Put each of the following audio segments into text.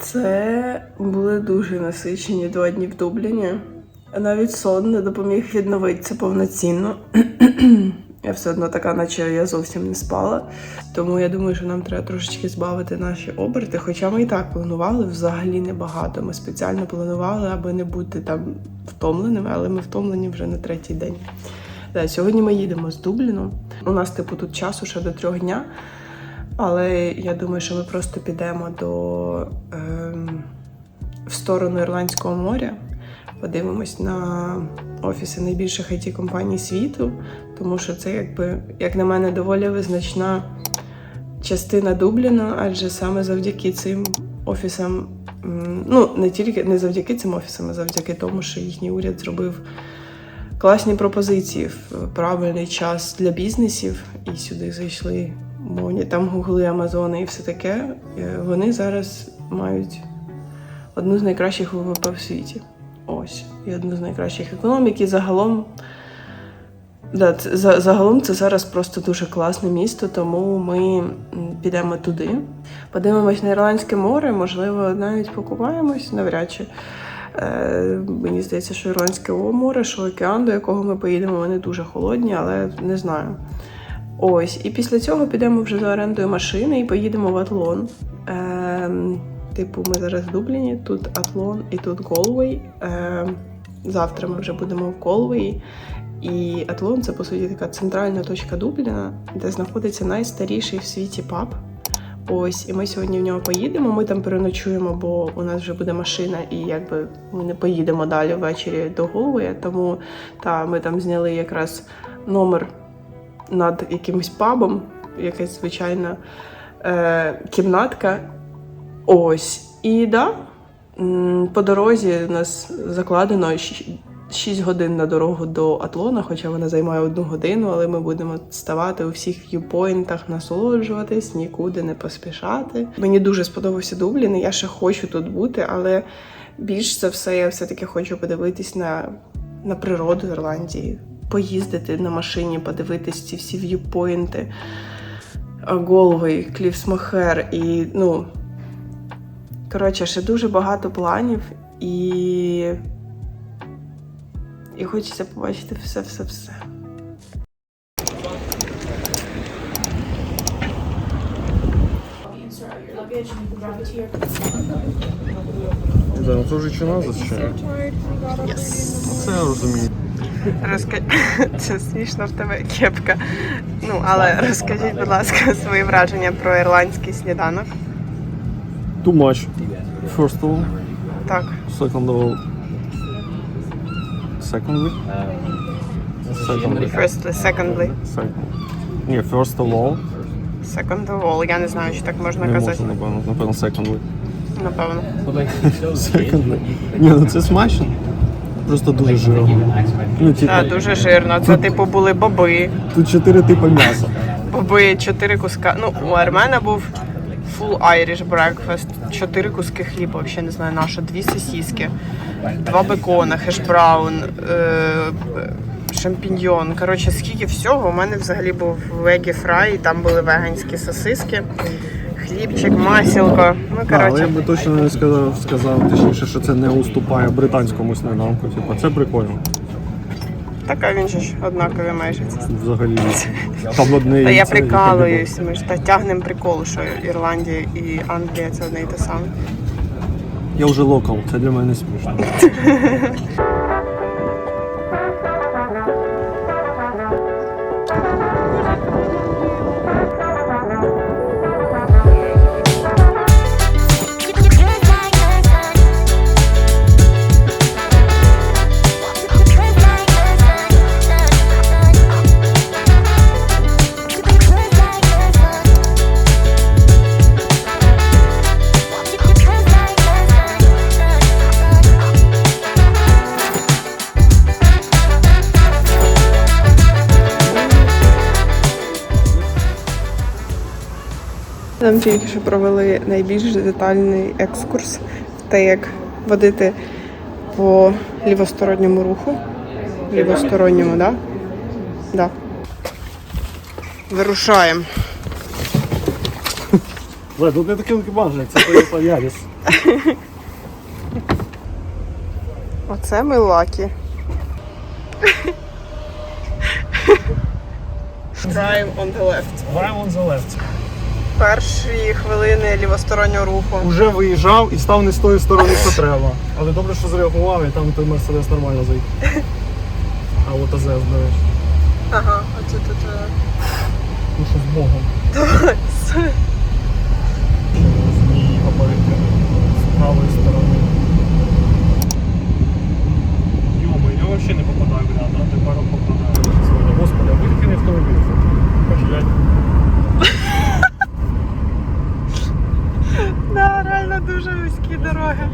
Це були дуже насичені два дні в Дубліні. Навіть сон не допоміг відновитися повноцінно. Я все одно така, наче я зовсім не спала. Тому я думаю, що нам треба трошечки збавити наші оберти. Хоча ми і так планували взагалі небагато. Ми спеціально планували, аби не бути там втомленими, але ми втомлені вже на третій день. Да, сьогодні ми їдемо з Дубліну. У нас, типу, тут часу ще до трьох дня. Але я думаю, що ми просто підемо до ем, в сторону Ірландського моря, подивимось на офіси найбільших it компаній світу, тому що це, якби, як на мене, доволі визначна частина Дубліна, адже саме завдяки цим офісам, ну не тільки не завдяки цим офісам, а завдяки тому, що їхній уряд зробив класні пропозиції правильний час для бізнесів, і сюди зайшли мовні там гугли, Амазони і все таке. Е, Вони зараз мають одну з найкращих ВВП в світі. Ось. І одну з найкращих економік. І загалом, да, за, загалом це зараз просто дуже класне місто, тому ми підемо туди. Подивимось на Ірландське море, можливо, навіть покупаємось навряд чи. Е, мені здається, що Ірландське море, що океан, до якого ми поїдемо, вони дуже холодні, але не знаю. Ось, і після цього підемо вже за орендою машини і поїдемо в Атлон. Ем, типу, ми зараз в Дубліні, тут Атлон і тут Голвей. Ем, завтра ми вже будемо в Голвеї. І Атлон це по суті така центральна точка Дубліна, де знаходиться найстаріший в світі паб. Ось, і ми сьогодні в нього поїдемо. Ми там переночуємо, бо у нас вже буде машина, і якби ми не поїдемо далі ввечері до Голвея. Тому та ми там зняли якраз номер над якимось пабом, якась звичайна е, кімнатка. Ось. І да, по дорозі нас закладено 6 годин на дорогу до Атлона, хоча вона займає одну годину, але ми будемо ставати у всіх в'юпойнтах, насолоджуватись, нікуди не поспішати. Мені дуже сподобався Дублін, і я ще хочу тут бути, але більш за все я все-таки хочу подивитись на, на природу Ірландії, поїздити на машині, подивитись ці всі в'юпойнти. Голвей, Клівсмохер і ну. Коротше, ще дуже багато планів і. І хочеться побачити все-все-все. Да, ну це вже чи назад ще? Це я розумію. Розка... Це смішно в тебе кепка. Ну, але розкажіть, будь ласка, свої враження про ірландський сніданок. Too much. First of all, Так. second of all. Secondly? Secondly. Firstly, secondly. Second. Ні, first of all. Second of all. Я не знаю, чи так можна Не казати. можна, напевно. Напевно, secondly. Напевно. Secondly. Ні, ну це смачно. Просто дуже жирно. Ну, типу, Так, дуже жирно. Це типу були боби. тут чотири типи м'яса. Боби, чотири куска. Ну, у Армена був full Irish breakfast. Чотири куски хліба, взагалі не знаю на що, дві сосиски, два бекона, хешбраун, е- шампіньйон. Коротше, скільки всього. У мене взагалі був вегі фрай, там були веганські сосиски, хлібчик, масілко. Ну, Так, але я коротше, би точно не сказав, сказав точніше, що це не уступає британському сніданку. Типу, це прикольно. така він же ж однакові майже. Взагалі. Там одне Та я яйце і прикалуюсь, ми ж та тягнемо прикол, що Ірландія і Англія це одне і те саме. Я вже локал, це для мене смішно. Нам тільки що провели найбільш детальний екскурс в те, як водити по лівосторонньому руху. Лівосторонньому, так? Да? Да. Вирушаємо. Зай, тут не такий екіпажі, це Toyota Yaris. Оце ми лакі. Drive on the left. Drive on the left. Перші хвилини лівостороннього руху. Уже виїжджав і став не з тої сторони, що треба. Але добре, що зреагував, і там той Мерседес нормально заїхав. А от АЗС, до речі. Ага, оце тут. е, Ну що з Богом. Змії габарити з правої сторони. Йома, я взагалі не попадаю, бля, да? Ти пару попадаю. Господи, а вихід автомобіль. Блядь. Да, реально дуже вузькі дороги.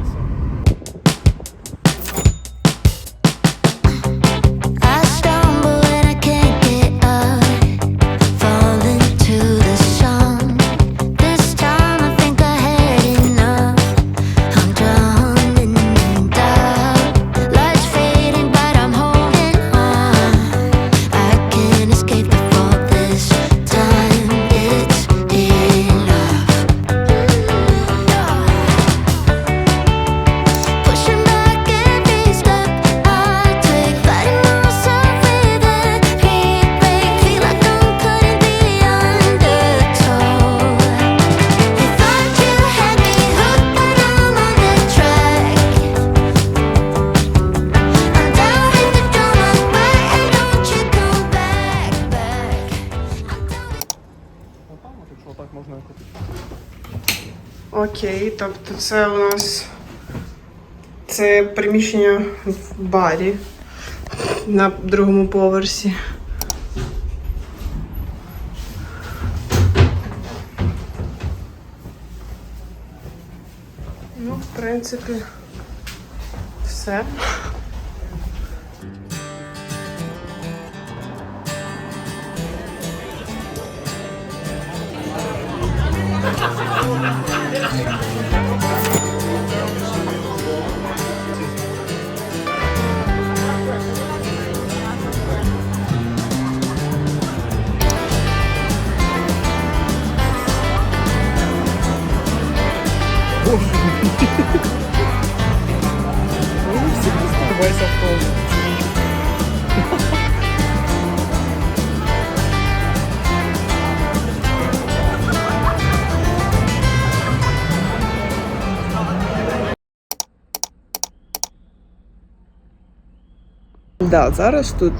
Тобто це у нас це приміщення в барі на другому поверсі. Ну, в принципі, все. Весь автобус. Да, зараз тут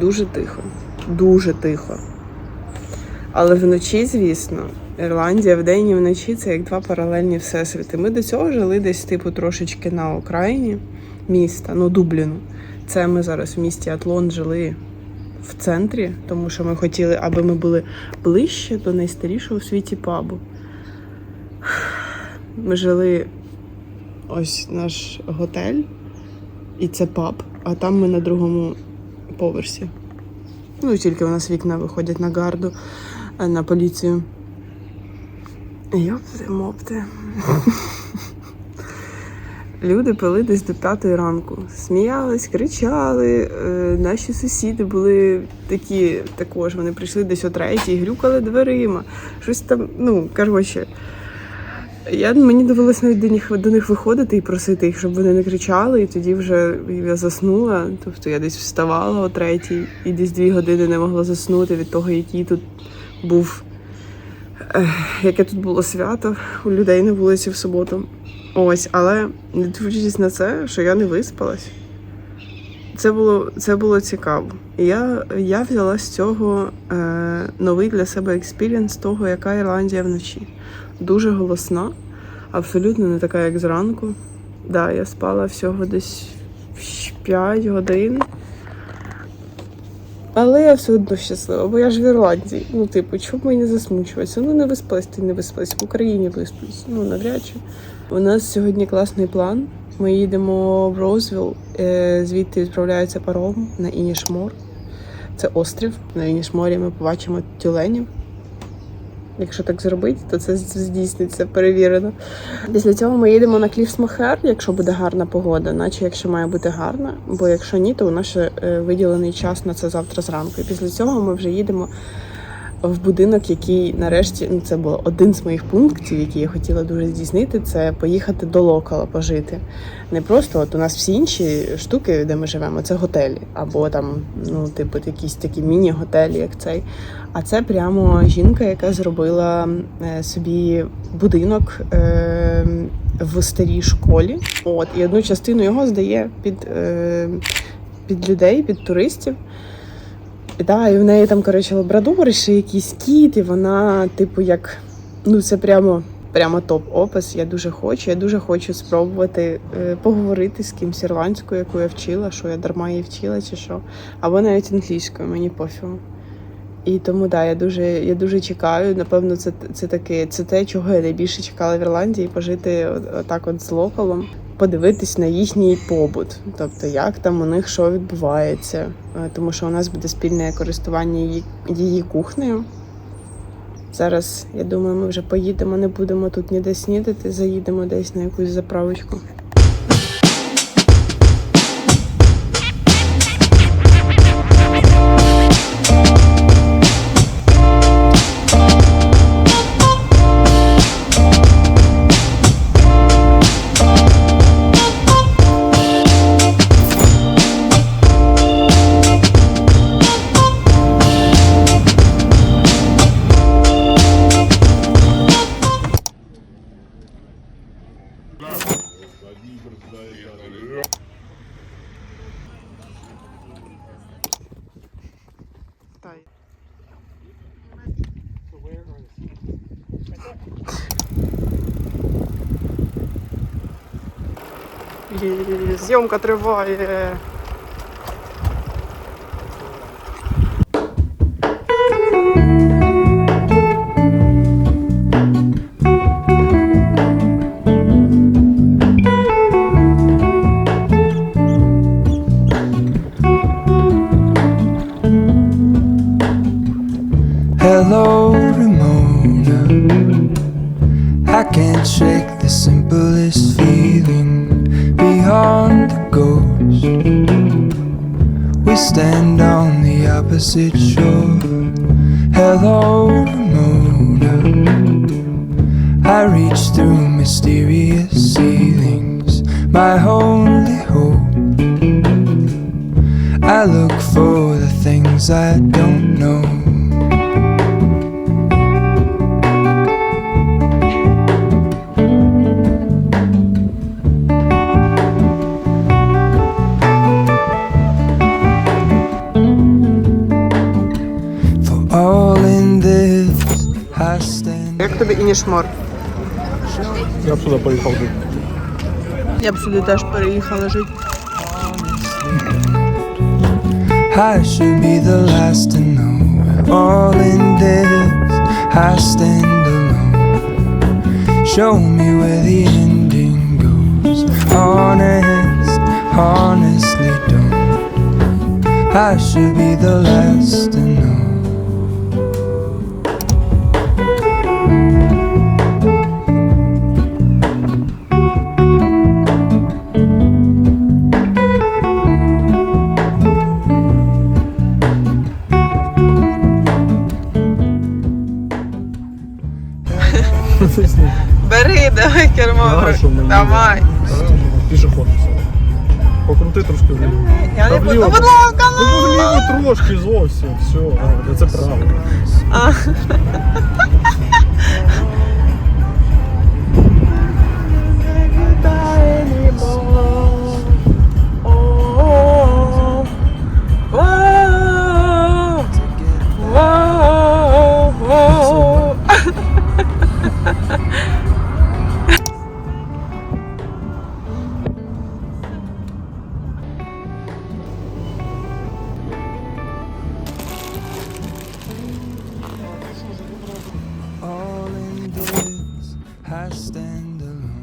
дуже тихо. Дуже тихо. Але вночі, звісно, Ірландія вдень і вночі це як два паралельні всесвіти. Ми до цього жили десь, типу, трошечки на окраїні міста, ну, Дубліну. Це ми зараз в місті Атлон жили в центрі, тому що ми хотіли, аби ми були ближче до найстарішого в світі пабу. Ми жили ось наш готель, і це паб, а там ми на другому поверсі. Ну, тільки у нас вікна виходять на гарду, е, на поліцію. Йопти, мопти. Люди пили десь до п'ятої ранку. Сміялись, кричали. Е, наші сусіди були такі також. Вони прийшли десь о третій, грюкали дверима. Щось там, ну, коротше. Я, мені довелося навіть до них, до них виходити і просити їх, щоб вони не кричали, і тоді вже я заснула. Тобто я десь вставала о третій і десь дві години не могла заснути від того, який тут був, яке тут було свято у людей на вулиці в суботу. Ось, але не дивлячись на це, що я не виспалась. Це було, це було цікаво. І Я, я взяла з цього е, новий для себе експірієнс того, яка Ірландія вночі дуже голосна, абсолютно не така, як зранку. Да, я спала всього десь 5 годин. Але я все одно щаслива, бо я ж в Ірландії. Ну, типу, чому мені засмучуватися? Ну, не виспалась, ти не виспалась. В Україні висплюсь. Ну, навряд чи. У нас сьогодні класний план. Ми їдемо в Розвіл, е, звідти відправляється паром на Інішмор. Це острів. На Інішморі ми побачимо тюленів. Якщо так зробити, то це здійсниться перевірено. Після цього ми їдемо на Кліфсмахер, якщо буде гарна погода, наче якщо має бути гарна. Бо якщо ні, то у нас ще е, виділений час на це завтра зранку. І після цього ми вже їдемо в будинок, який нарешті ну це було один з моїх пунктів, які я хотіла дуже здійснити. Це поїхати до локала пожити. Не просто от у нас всі інші штуки, де ми живемо, це готелі, або там, ну, типу, якісь такі міні-готелі, як цей. А це прямо жінка, яка зробила е, собі будинок е, в старій школі. От і одну частину його здає під, е, під людей, під туристів. І, да, і в неї там, коротше, лабрадор, ще якийсь кіт, і вона, типу, як. Ну, це прямо, прямо топ-опис. Я дуже хочу. Я дуже хочу спробувати е, поговорити з кимсь ірландською, яку я вчила, що я дарма її вчила, чи що. Або навіть англійською, мені пофігу. І тому да, я дуже, я дуже чекаю. Напевно, це, це таке, це те, чого я найбільше чекала в Ірландії, пожити отак от з локалом, подивитись на їхній побут, тобто як там у них що відбувається. Е, Тому що у нас буде спільне користування її, її кухнею. Зараз, я думаю, ми вже поїдемо, не будемо тут ніде снідати, заїдемо десь на якусь заправочку. Зйомка триває. Hello, Ramona. I can't shake the simplest feeling Beyond the ghost. We stand on the opposite shore. Hello, Ramona. I reach through mysterious ceilings, my only hope. I look for the things I don't know. Як тобі Інішмор? Я б сюди поїхав би. Я б сюди теж переїхала жити. I should be the last to know. All in this, I stand alone. Show me where the ending goes. Honest, honestly don't. I should be the last to know. Давай. Пішоход. Покрути трошки вліво. Я не буду, будь ласка, Ну вліво трошки зовсім. Все, а, це правильно. Stand alone.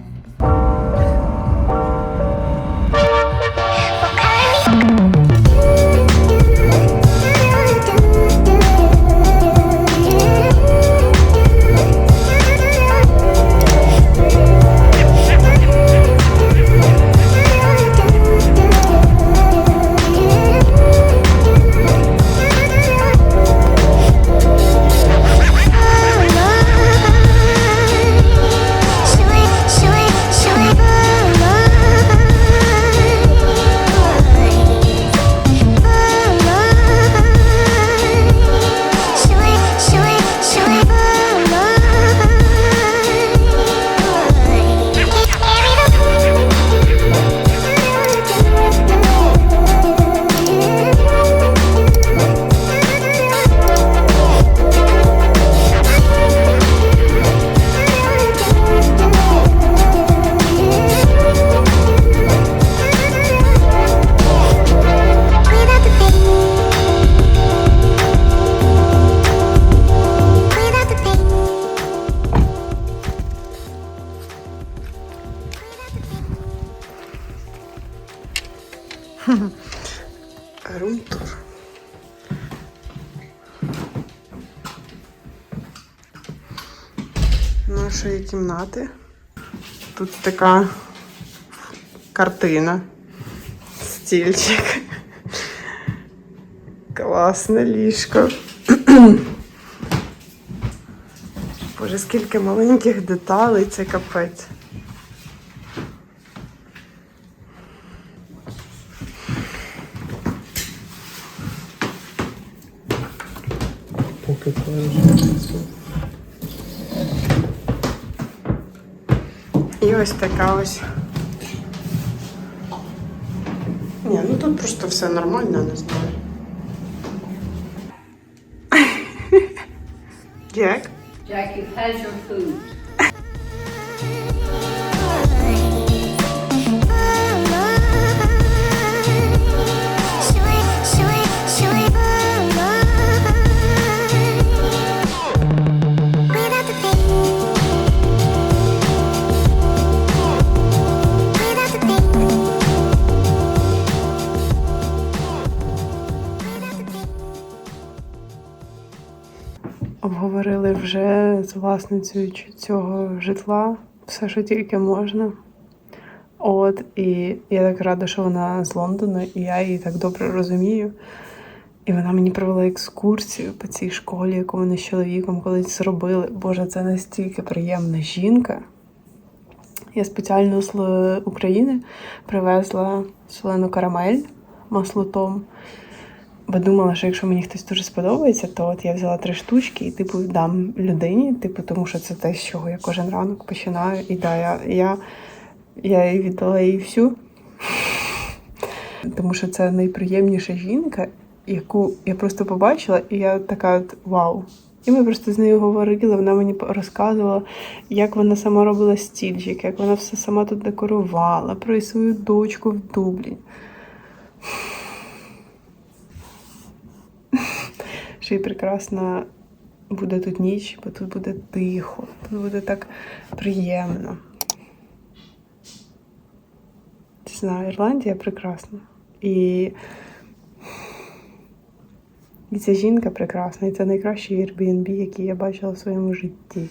Кімнати. Тут така картина. Стільчик. Класне ліжко. Боже, скільки маленьких деталей, це капець. Поки І ось така ось. Ні, ну тут просто все нормально, не знаю. Як? Jack, you've your food. З власницею цього житла все, що тільки можна. От, і я так рада, що вона з Лондону, і я її так добре розумію. І вона мені провела екскурсію по цій школі, яку вони з чоловіком колись зробили. Боже, це настільки приємна жінка. Я спеціально з України привезла солену карамель маслотом. Бо думала, що якщо мені хтось дуже сподобається, то от я взяла три штучки і типу дам людині, типу, тому що це те, з чого я кожен ранок починаю. І да, я, я, я їй віддала їй всю. Тому що це найприємніша жінка, яку я просто побачила, і я така от, вау. І ми просто з нею говорили, вона мені розказувала, як вона сама робила стільчик, як вона все сама тут декорувала, про свою дочку в Дублі. Ще й прекрасна буде тут ніч, бо тут буде тихо, тут буде так приємно. Не знаю, Ірландія прекрасна. І, і ця жінка прекрасна, і це найкращий Airbnb, який я бачила в своєму житті.